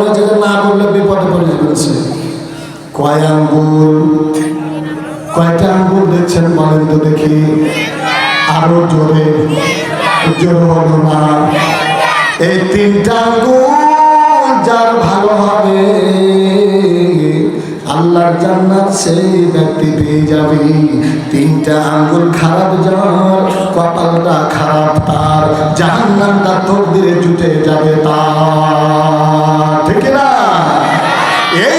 হচ্ছে যে না বললে বিপদে পড়ে যাচ্ছে কয় আঙ্গুল? কয়টা আঙ্গুল দেখছেন বলেন তো দেখি। আরও জোরে। জোর হলো না। এই তিনটা আঙ্গুল যার ভালো হবে, আল্লাহর জান্নাত সেই ব্যক্তি পেয়ে যাবে। তিনটা আঙ্গুল খারাপ যার, কপালটা খারাপ তার, জাহান্নামটা তোর দিয়ে জুটে যাবে তার। ঠিক না এই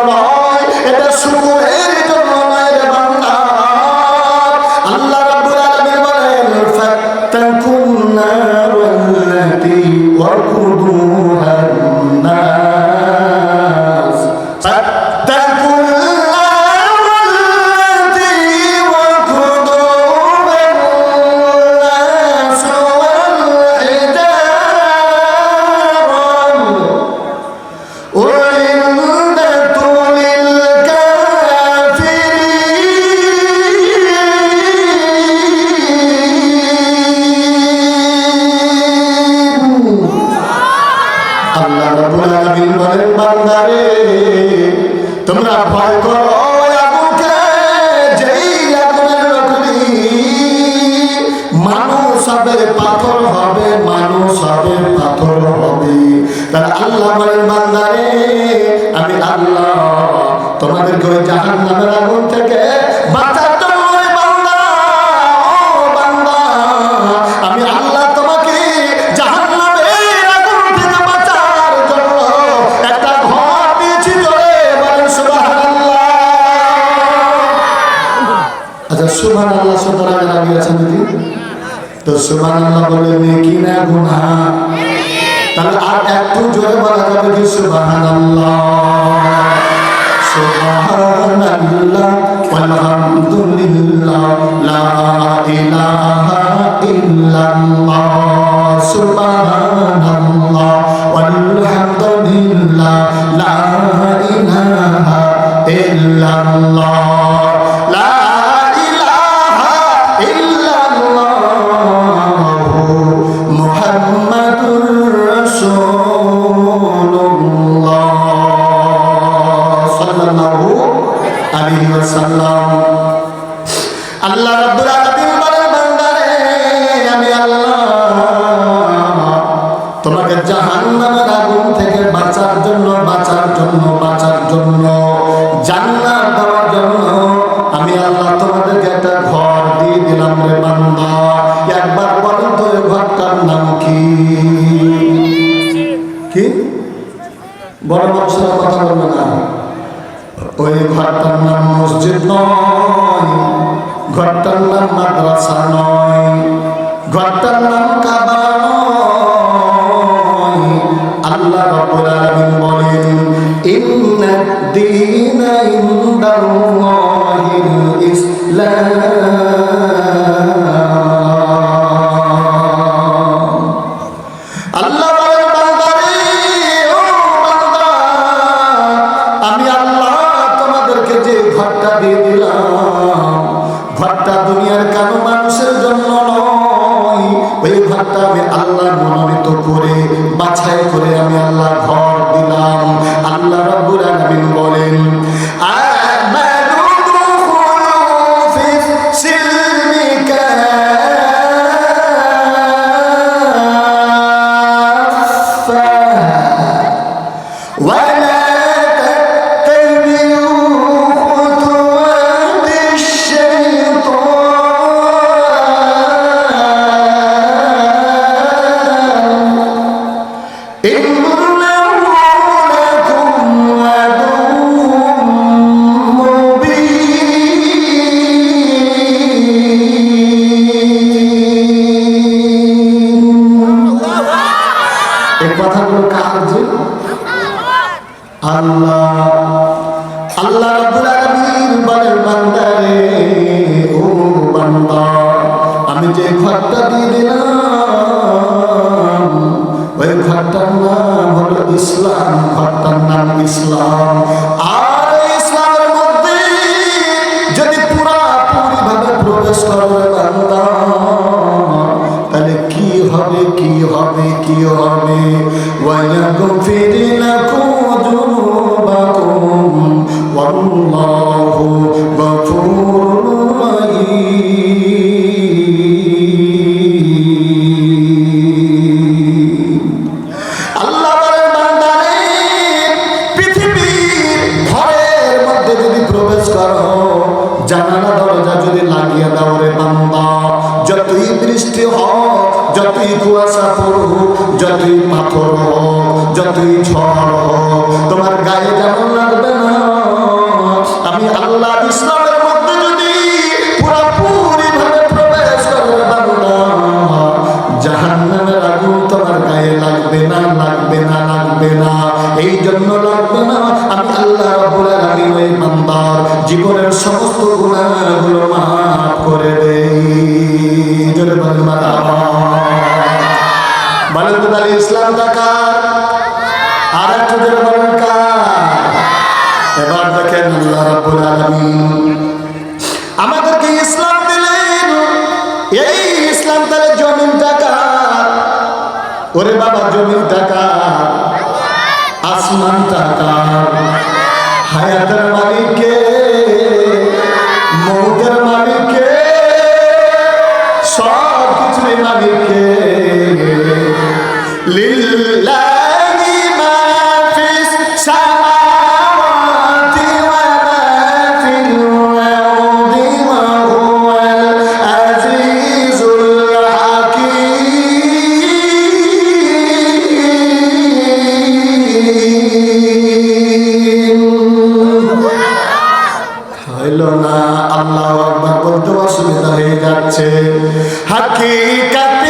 আল্লাহ রাব্বুল আলামিন বলেন বান্দারে তোমরা ভয় করো আগুনকে যেই আগুনের লকড়ি মানুষ হবে পাথর হবে, মানুষ হবে পাথর হবে। তাহলে আল্লাহ বলেন বান্দারে আমি আল্লাহ তোমাদেরকে ওই জাহান্নামের আগুন না গুনাহ তাহলে আর একটু জোরে বলা যাবে কি subhanallah walhamdulillah la ilaha illallah la বড় মানুষের কথা বলবে না। ওই ঘরটার নাম মসজিদ নয়, ঘরটার নাম মাদ্রাসা নয়, ঘরটার নাম কাবা নয়। আল্লাহ রাব্বুল আলামিন বলেন ইন্না দীনা ইনদাল্লাহিল ইসলাম করে আমি আল্লাহ আল্লাহ। আল্লাহ রাব্বুল আলামিন বলেন বান্দারে ও বান্দা, আমি যে ঘরটা দিয়ে দিলাম, ওই ঘরটার নাম হলো ইসলাম, ঘরটার নাম ইসলাম। যতই তোমার গায়ে যেমন লাগবে না, আমি আল্লাহ ইসলামের মধ্যে যদি ভাবে প্রবেশ বান্দা জাহান্নামের আগুন তোমার গায়ে লাগবে না লাগবে না লাগবে না। এই জন্য লাগবে না, আমি আল্লাহ রাব্বুল আলামিন ওই জীবনের সমস্ত গুনাহগুলো মাফ করে দেই। জোরে বলেন বলেন তো ইসলাম কার? ওরে বাবা জমি টাকা আসমান টাকা হায়াতের মালিককে মৌতের মালিককে হাকিকাতে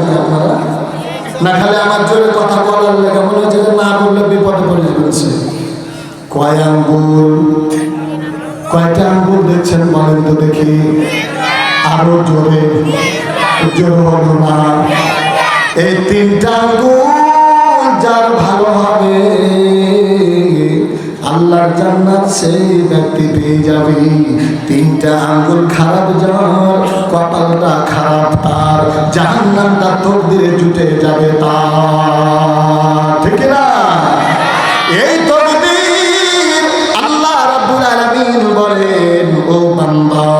রাজি আপনারা? না, খালি আমার জোরে কথা বলার লেগে মনে হচ্ছে যে না বললে বিপদে পড়ে যাচ্ছে। কয় আঙ্গুল? কয়টা আঙ্গুল দেখছেন বলেন তো দেখি। আরও জোরে। জোর হলো না। এই তিনটা আঙ্গুল যার ভালো হবে আল্লাহর জান্নাত সেই ব্যক্তি পেয়ে যাবে। তিনটা আঙ্গুল খারাপ যার, কপালটা খারাপ তার, জাহান্নামটা তকদিরে জুটে যাবে তার। ঠিক না? এই তকদির আল্লাহ রাব্বুল আলামিন বলেন, ও বান্দা